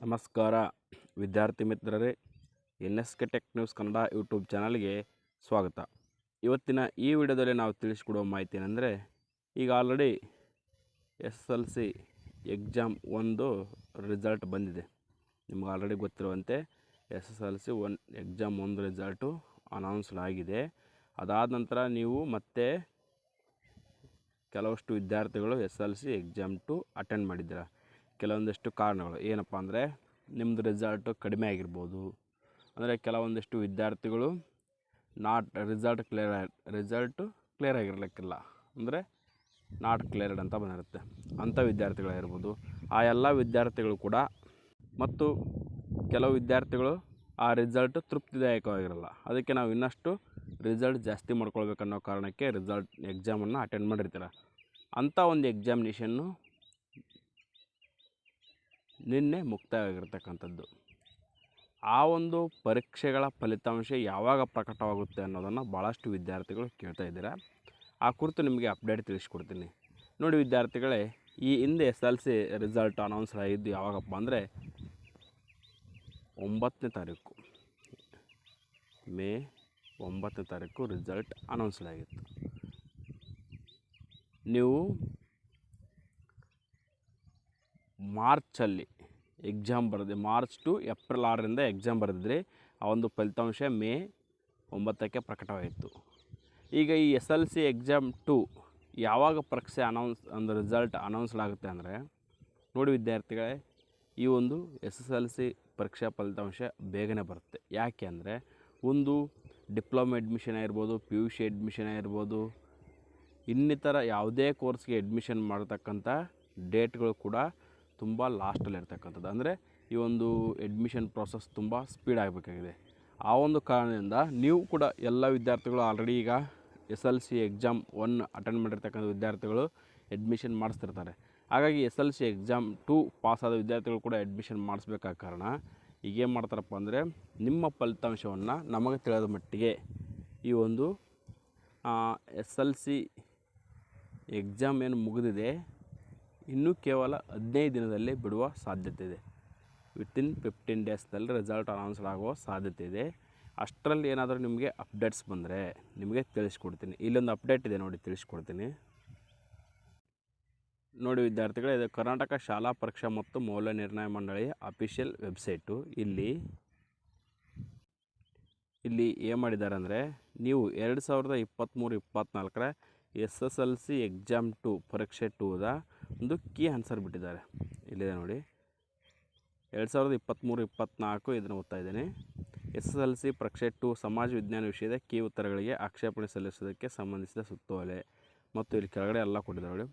ನಮಸ್ಕಾರ. ವಿದ್ಯಾರ್ಥಿ ಮಿತ್ರರೇ N S K tech news Kannada YouTube ಚಾನಲ್ಗೆ ಸ್ವಾಗತ. ಇವತ್ತಿನ ಈ ವಿಡಿಯೋದಲ್ಲಿ ನಾವು ತಿಳಿಸ್ಕೊಡುವ ಮಾಹಿತಿ ಏನಂದರೆ ಈಗ already S L C exam ಒಂದು ರಿಸಲ್ಟ್ ಬಂದಿದೆ. ನಿಮ್ಗೆ ಆಲ್ರೆಡಿ ಗೊತ್ತಿರುವಂತೆ S S L C one, exam ಒಂದು ರಿಸಲ್ಟು ಅನೌನ್ಸ್ಡ್ ಆಗಿದೆ. ಅದಾದ ನಂತರ ನೀವು ಮತ್ತೆ ಕೆಲವಷ್ಟು ವಿದ್ಯಾರ್ಥಿಗಳು S L C exam two attend ಮಾಡಿದ್ದೀರ. ಕೆಲವೊಂದಿಷ್ಟು ಕಾರಣಗಳು. ಏನಪ್ಪ ಅಂದರೆ ನಿಮ್ಮದು ರಿಸಲ್ಟು ಕಡಿಮೆ ಆಗಿರ್ಬೋದು. ಅಂದರೆ ಕೆಲವೊಂದಿಷ್ಟು ವಿದ್ಯಾರ್ಥಿಗಳು not result clear result clear ಆಗಿರಲಿಕ್ಕಿಲ್ಲ. ಅಂದರೆ ನಾಟ್ ಕ್ಲಿಯರ್ಡ್ ಅಂತ ಬಂದಿರುತ್ತೆ. ಅಂಥ ವಿದ್ಯಾರ್ಥಿಗಳಾಗಿರ್ಬೋದು. ಆ ಎಲ್ಲ ವಿದ್ಯಾರ್ಥಿಗಳು ಕೂಡ, ಮತ್ತು ಕೆಲವು ವಿದ್ಯಾರ್ಥಿಗಳು ಆ ರಿಸಲ್ಟ್ ತೃಪ್ತಿದಾಯಕವಾಗಿರಲ್ಲ. ಅದಕ್ಕೆ ನಾವು ಇನ್ನಷ್ಟು ರಿಸಲ್ಟ್ ಜಾಸ್ತಿ ಮಾಡ್ಕೊಳ್ಬೇಕನ್ನೋ ಕಾರಣಕ್ಕೆ ರಿಸಲ್ಟ್ ಎಕ್ಸಾಮನ್ನು ಅಟೆಂಡ್ ಮಾಡಿರ್ತೀರ. ಅಂಥ ಒಂದು ಎಕ್ಸಾಮಿನೇಷನ್ನು ನಿನ್ನೆ ಮುಕ್ತಾಯವಾಗಿರ್ತಕ್ಕಂಥದ್ದು. ಆ ಒಂದು ಪರೀಕ್ಷೆಗಳ ಫಲಿತಾಂಶ ಯಾವಾಗ ಪ್ರಕಟವಾಗುತ್ತೆ ಅನ್ನೋದನ್ನು ಭಾಳಷ್ಟು ವಿದ್ಯಾರ್ಥಿಗಳು ಕೇಳ್ತಾ ಇದ್ದೀರಾ? ಆ ಕುರಿತು ನಿಮಗೆ ಅಪ್ಡೇಟ್ ತಿಳಿಸ್ಕೊಡ್ತೀನಿ. ನೋಡಿ ವಿದ್ಯಾರ್ಥಿಗಳೇ, ಈ ಹಿಂದೆ S L C result announce ಆಗಿದ್ದು ಯಾವಾಗಪ್ಪ ಅಂದರೆ ಒಂಬತ್ತನೇ ತಾರೀಕು. ಮೇ ಒಂಬತ್ತನೇ ತಾರೀಕು ರಿಸಲ್ಟ್ ಅನೌನ್ಸ್ಡ್ ಆಗಿತ್ತು. ನೀವು ಮಾರ್ಚಲ್ಲಿ ಎಕ್ಸಾಮ್ ಬರೆದು, ಮಾರ್ಚ್ ಟು ಏಪ್ರಿಲ್ ಆರರಿಂದ ಎಕ್ಸಾಮ್ ಬರೆದಿದ್ರಿ ಆ ಒಂದು ಫಲಿತಾಂಶ ಮೇ ಒಂಬತ್ತಕ್ಕೆ ಪ್ರಕಟವಾಯಿತು. ಈಗ ಈ S L C exam two ಯಾವಾಗ ಪರೀಕ್ಷೆ ಅನೌನ್ಸ್ ಅಂದರೆ ರಿಸಲ್ಟ್ ಅನೌನ್ಸ್ಡ್ ಆಗುತ್ತೆ ಅಂದರೆ, ನೋಡಿ ವಿದ್ಯಾರ್ಥಿಗಳೇ, ಈ ಒಂದು ಎಸ್ ಎಸ್ ಎಲ್ ಸಿ ಪರೀಕ್ಷಾ ಫಲಿತಾಂಶ ಬೇಗನೆ ಬರುತ್ತೆ. ಯಾಕೆ ಅಂದರೆ, ಒಂದು ಡಿಪ್ಲೊಮಾ ಅಡ್ಮಿಷನ್ ಆಗಿರ್ಬೋದು, ಪಿ ಯು ಸಿ ಅಡ್ಮಿಷನ್ ಆಗಿರ್ಬೋದು, ಇನ್ನಿತರ ಯಾವುದೇ ಕೋರ್ಸ್ಗೆ ಅಡ್ಮಿಷನ್ ಮಾಡತಕ್ಕಂಥ ಡೇಟ್ಗಳು ಕೂಡ ತುಂಬ ಲಾಸ್ಟಲ್ಲಿ ಇರ್ತಕ್ಕಂಥದ್ದು. ಅಂದರೆ ಈ ಒಂದು ಅಡ್ಮಿಷನ್ ಪ್ರೋಸೆಸ್ ತುಂಬ ಸ್ಪೀಡ್ ಆಗಬೇಕಾಗಿದೆ. ಆ ಒಂದು ಕಾರಣದಿಂದ ನೀವು ಕೂಡ ಎಲ್ಲ ವಿದ್ಯಾರ್ಥಿಗಳು ಆಲ್ರೆಡಿ ಈಗ S L C exam one attend ಮಾಡಿರ್ತಕ್ಕಂಥ ವಿದ್ಯಾರ್ಥಿಗಳು ಅಡ್ಮಿಷನ್ ಮಾಡಿಸ್ತಿರ್ತಾರೆ. ಹಾಗಾಗಿ S L C exam two ಪಾಸಾದ ವಿದ್ಯಾರ್ಥಿಗಳು ಕೂಡ ಅಡ್ಮಿಷನ್ ಮಾಡಿಸ್ಬೇಕಾದ ಕಾರಣ ಈಗ ಏನು ಮಾಡ್ತಾರಪ್ಪ ಅಂದರೆ ನಿಮ್ಮ ಫಲಿತಾಂಶವನ್ನು ನಮಗೆ ತಿಳಿದ ಮಟ್ಟಿಗೆ ಈ ಒಂದು ಎಸ್ ಎಲ್ ಸಿ ಎಕ್ಸಾಮ್ ಏನು ಮುಗಿದಿದೆ ಇನ್ನೂ ಕೇವಲ ಹದಿನೈದು ದಿನದಲ್ಲೇ ಬಿಡುವ ಸಾಧ್ಯತೆ ಇದೆ. ವಿತಿನ್ ಫಿಫ್ಟೀನ್ ಡೇಸ್ನಲ್ಲಿ ರಿಸಲ್ಟ್ ಅನೌನ್ಸ್ಡ್ ಆಗುವ ಸಾಧ್ಯತೆ ಇದೆ. ಅಷ್ಟರಲ್ಲಿ ಏನಾದರೂ ನಿಮಗೆ ಅಪ್ಡೇಟ್ಸ್ ಬಂದರೆ ನಿಮಗೆ ತಿಳಿಸ್ಕೊಡ್ತೀನಿ. ಇಲ್ಲೊಂದು ಅಪ್ಡೇಟ್ ಇದೆ ನೋಡಿ, ತಿಳಿಸ್ಕೊಡ್ತೀನಿ. ನೋಡಿ ವಿದ್ಯಾರ್ಥಿಗಳೇ, ಇದು ಕರ್ನಾಟಕ ಶಾಲಾ ಪರೀಕ್ಷಾ ಮತ್ತು ಮೌಲ್ಯ ನಿರ್ಣಯ ಮಂಡಳಿ ಅಫಿಷಿಯಲ್ ವೆಬ್ಸೈಟು ಇಲ್ಲಿ ಇಲ್ಲಿ ಏನು ಮಾಡಿದ್ದಾರೆ ಅಂದರೆ, ನೀವು ಎರಡು ಸಾವಿರದ ಇಪ್ಪತ್ತ್ಮೂರು ಇಪ್ಪತ್ತ್ನಾಲ್ಕರ S S L C exam two ಪರೀಕ್ಷೆ ಟೂದ ಒಂದು ಕೀ ಆನ್ಸರ್ ಬಿಟ್ಟಿದ್ದಾರೆ. ಇಲ್ಲಿದೆ ನೋಡಿ. ಎರಡು ಸಾವಿರದ ಇಪ್ಪತ್ತ್ಮೂರು ಇಪ್ಪತ್ತ್ನಾಲ್ಕು ಇದನ್ನು ಓದ್ತಾ ಇದ್ದೀನಿ. ಎಸ್ ಎಸ್ ಎಲ್ ಸಿ ಪರೀಕ್ಷೆ ಟು ಸಮಾಜ ವಿಜ್ಞಾನ ವಿಷಯದ ಕೀ ಉತ್ತರಗಳಿಗೆ ಆಕ್ಷೇಪಣೆ ಸಲ್ಲಿಸೋದಕ್ಕೆ ಸಂಬಂಧಿಸಿದ ಸುತ್ತೋಲೆ. ಮತ್ತು ಇಲ್ಲಿ ಕೆಳಗಡೆ ಎಲ್ಲ ಕೊಟ್ಟಿದ್ದಾರೆ ನೋಡಿ.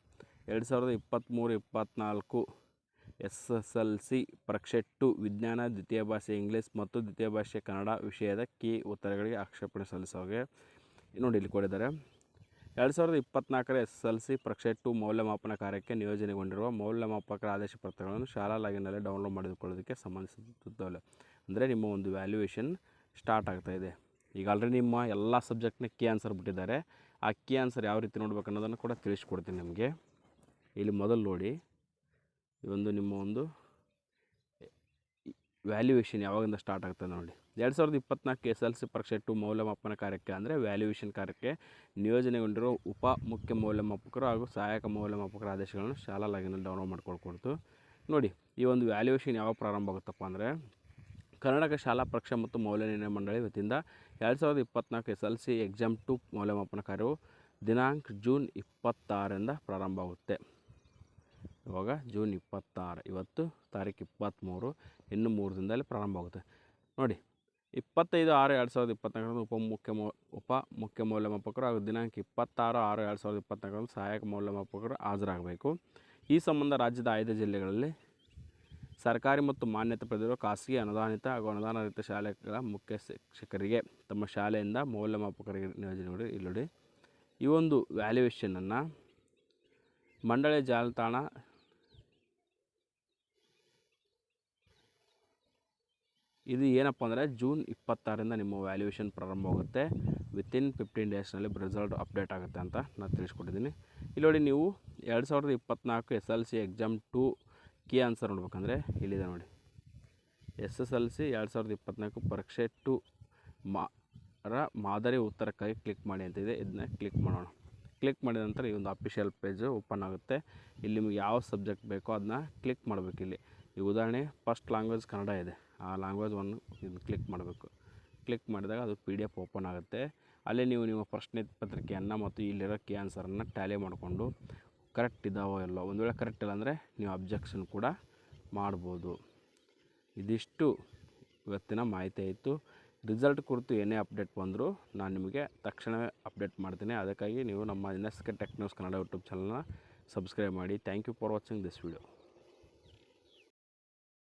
ಎರಡು ಸಾವಿರದ ಇಪ್ಪತ್ತ್ಮೂರು ಇಪ್ಪತ್ತ್ನಾಲ್ಕು ಎಸ್ ಎಸ್ ಎಲ್ ಸಿ ಪರೀಕ್ಷೆ ಟು ವಿಜ್ಞಾನ, ದ್ವಿತೀಯ ಭಾಷೆ ಇಂಗ್ಲೀಷ್ ಮತ್ತು ದ್ವಿತೀಯ ಭಾಷೆ ಕನ್ನಡ ವಿಷಯದ ಕೀ ಉತ್ತರಗಳಿಗೆ ಆಕ್ಷೇಪಣೆ ಸಲ್ಲಿಸೋಗೆ ನೋಡಿ ಇಲ್ಲಿ ಕೊಟ್ಟಿದ್ದಾರೆ. ಎರಡು ಸಾವಿರದ ಇಪ್ಪತ್ತ್ನಾಲ್ಕರ ಎಸ್ ಎಲ್ ಸಿ ಪರೀಕ್ಷೆ ಟು ಮೌಲ್ಯಮಾಪನ ಕಾರ್ಯಕ್ಕೆ ನಿಯೋಜನೆಗೊಂಡಿರುವ ಮೌಲ್ಯಮಾಪಕರ ಆದೇಶ ಪತ್ರಗಳನ್ನು ಶಾಲಾ ಲಾಗಿನಲ್ಲಿ ಡೌನ್ಲೋಡ್ ಮಾಡಿಕೊಳ್ಳೋದಕ್ಕೆ ಸಂಬಂಧಿಸಿದ್ದವಲ್ಲ ಅಂದರೆ ನಿಮ್ಮ ಒಂದು ವ್ಯಾಲ್ಯೂಯೇಷನ್ ಸ್ಟಾರ್ಟ್ ಆಗ್ತಾ ಇದೆ. ಈಗ ಆಲ್ರೆಡಿ ನಿಮ್ಮ ಎಲ್ಲ ಸಬ್ಜೆಕ್ಟ್ನ ಕೀ ಆನ್ಸರ್ ಬಿಟ್ಟಿದ್ದಾರೆ. ಆ ಕೀ ಆನ್ಸರ್ ಯಾವ ರೀತಿ ನೋಡ್ಬೇಕು ಅನ್ನೋದನ್ನು ಕೂಡ ತಿಳಿಸ್ಕೊಡ್ತೀನಿ ನಿಮಗೆ. ಇಲ್ಲಿ ಮೊದಲು ನೋಡಿ. ಒಂದು ನಿಮ್ಮ ಒಂದು ವ್ಯಾಲ್ಯೂಯೇಷನ್ ಯಾವಾಗಿಂದ ಸ್ಟಾರ್ಟ್ ಆಗ್ತದೆ ನೋಡಿ. ಎರಡು ಸಾವಿರದ ಇಪ್ಪತ್ನಾಲ್ಕು ಎಸ್ ಎಲ್ ಸಿ ಪರೀಕ್ಷೆ ಟು ಮೌಲ್ಯಮಾಪನ ಕಾರ್ಯಕ್ಕೆ ಅಂದರೆ ವ್ಯಾಲ್ಯೂಯೇಷನ್ ಕಾರ್ಯಕ್ಕೆ ನಿಯೋಜನೆಗೊಂಡಿರುವ ಉಪ ಮುಖ್ಯ ಮೌಲ್ಯಮಾಪಕರು ಹಾಗೂ ಸಹಾಯಕ ಮೌಲ್ಯಮಾಪಕರ ಆದೇಶಗಳನ್ನು ಶಾಲಾ ಲಾಗಿನಲ್ಲಿ ಡೌನ್ಲೋಡ್ ಮಾಡ್ಕೊಳ್ಕೊಡ್ತು ನೋಡಿ, ಈ ಒಂದು ವ್ಯಾಲ್ಯೂಯೇಷನ್ ಯಾವಾಗ ಪ್ರಾರಂಭ ಆಗುತ್ತಪ್ಪ ಅಂದರೆ ಕರ್ನಾಟಕ ಶಾಲಾ ಪರೀಕ್ಷೆ ಮತ್ತು ಮೌಲ್ಯ ನಿರ್ಣಯ ಮಂಡಳಿ ವತಿಯಿಂದ ಎರಡು ಸಾವಿರದ ಇಪ್ಪತ್ನಾಲ್ಕು S L C exam two ಮೌಲ್ಯಮಾಪನ ಕಾರ್ಯವು ದಿನಾಂಕ ಜೂನ್ ಇಪ್ಪತ್ತಾರರಿಂದ ಪ್ರಾರಂಭ ಆಗುತ್ತೆ. ಇವಾಗ ಜೂನ್ ಇಪ್ಪತ್ತಾರು, ಇವತ್ತು ತಾರೀಕು ಇಪ್ಪತ್ತ್ಮೂರು ಇನ್ನು ಮೂರು ದಿನದಲ್ಲಿ ಪ್ರಾರಂಭ ಆಗುತ್ತೆ. ನೋಡಿ, ಇಪ್ಪತ್ತೈದು, ಆರು, ಎರಡು ಸಾವಿರದ ಇಪ್ಪತ್ತ್ನಾಲ್ಕರಂದು ಉಪ ಮುಖ್ಯ ಮೌ, ಉಪ ಮುಖ್ಯ ಮೌಲ್ಯಮಾಪಕರು ಹಾಗೂ ದಿನಾಂಕ ಇಪ್ಪತ್ತಾರು, ಆರು, ಎರಡು ಸಾವಿರದ ಇಪ್ಪತ್ನಾಲ್ಕರಂದು ಸಹಾಯಕ ಮೌಲ್ಯಮಾಪಕರು ಹಾಜರಾಗಬೇಕು. ಈ ಸಂಬಂಧ ರಾಜ್ಯದ ಆಯ್ದ ಜಿಲ್ಲೆಗಳಲ್ಲಿ ಸರ್ಕಾರಿ ಮತ್ತು ಮಾನ್ಯತೆ ಪಡೆದಿರುವ ಖಾಸಗಿ ಅನುದಾನಿತ ಹಾಗೂ ಅನುದಾನರಹಿತ ಶಾಲೆಗಳ ಮುಖ್ಯ ಶಿಕ್ಷಕರಿಗೆ ತಮ್ಮ ಶಾಲೆಯಿಂದ ಮೌಲ್ಯಮಾಪಕರಿಗೆ ನಿಯೋಜನೆ ಇಲ್ಲಿ ಈ ಒಂದು ವ್ಯಾಲ್ಯೂಯೇಷನನ್ನು ಮಂಡಳಿ ಜಾಲತಾಣ ಇದು ಏನಪ್ಪ ಅಂದರೆ ಜೂನ್ ಇಪ್ಪತ್ತಾರರಿಂದ ನಿಮ್ಮ ವ್ಯಾಲ್ಯೂಯೇಷನ್ ಪ್ರಾರಂಭವಾಗುತ್ತೆ ವಿತಿನ್ ಫಿಫ್ಟೀನ್ ಡೇಸ್ನಲ್ಲಿ ರಿಸಲ್ಟ್ ಅಪ್ಡೇಟ್ ಆಗುತ್ತೆ ಅಂತ ನಾನು ತಿಳಿಸ್ಕೊಟ್ಟಿದ್ದೀನಿ. ಇಲ್ಲಿ ನೋಡಿ ನೀವು ಎರಡು ಸಾವಿರದ ಇಪ್ಪತ್ತ್ನಾಲ್ಕು S L C exam two key answer ನೋಡ್ಬೇಕಂದ್ರೆ ಇಲ್ಲಿದೆ ನೋಡಿ. ಎಸ್ ಎಸ್ ಎಲ್ ಸಿ ಎರಡು ಸಾವಿರದ ಇಪ್ಪತ್ತ್ನಾಲ್ಕು ಪರೀಕ್ಷೆ ಟು ಮಾ ರ ಮಾದರಿ ಉತ್ತರಕ್ಕಾಗಿ ಕ್ಲಿಕ್ ಮಾಡಿ ಅಂತ ಇದೆ. ಇದನ್ನ ಕ್ಲಿಕ್ ಮಾಡೋಣ. ಕ್ಲಿಕ್ ಮಾಡಿದ ನಂತರ ಈ ಒಂದು ಅಫಿಷಿಯಲ್ ಪೇಜು ಓಪನ್ ಆಗುತ್ತೆ. ಇಲ್ಲಿ ನಿಮಗೆ ಯಾವ ಸಬ್ಜೆಕ್ಟ್ ಬೇಕೋ ಅದನ್ನ ಕ್ಲಿಕ್ ಮಾಡಬೇಕು ಇಲ್ಲಿ. ಈ ಉದಾಹರಣೆ ಫಸ್ಟ್ ಲ್ಯಾಂಗ್ವೇಜ್ ಕನ್ನಡ ಇದೆ. ಆ ಲ್ಯಾಂಗ್ವೇಜ್ ಒನ್ ಇದು ಕ್ಲಿಕ್ ಮಾಡಬೇಕು. ಕ್ಲಿಕ್ ಮಾಡಿದಾಗ ಅದು ಪಿ ಡಿ ಎಫ್ ಓಪನ್ ಆಗುತ್ತೆ. ಅಲ್ಲಿ ನೀವು ನಿಮ್ಮ ಪ್ರಶ್ನೆ ಪತ್ರಿಕೆಯನ್ನು ಮತ್ತು ಇಲ್ಲಿರೋ ಕೆ ಆನ್ಸರನ್ನು ಟ್ಯಾಲಿ ಮಾಡಿಕೊಂಡು ಕರೆಕ್ಟ್ ಇದ್ದಾವೋ ಇಲ್ಲೋ ಒಂದು ವೇಳೆ ಕರೆಕ್ಟ್ ಇಲ್ಲ ಅಂದರೆ ನೀವು ಅಬ್ಜೆಕ್ಷನ್ ಕೂಡ ಮಾಡ್ಬೋದು. ಇದಿಷ್ಟು ಇವತ್ತಿನ ಮಾಹಿತಿ ಆಯಿತು. ರಿಸಲ್ಟ್ ಕುರಿತು ಏನೇ ಅಪ್ಡೇಟ್ ಬಂದರೂ ನಾನು ನಿಮಗೆ ತಕ್ಷಣವೇ ಅಪ್ಡೇಟ್ ಮಾಡ್ತೀನಿ. ಅದಕ್ಕಾಗಿ ನೀವು ನಮ್ಮ N technos tech news Kannada YouTube ಚಾನಲ್ನ ಸಬ್ಸ್ಕ್ರೈಬ್ ಮಾಡಿ. Thank you for watching this video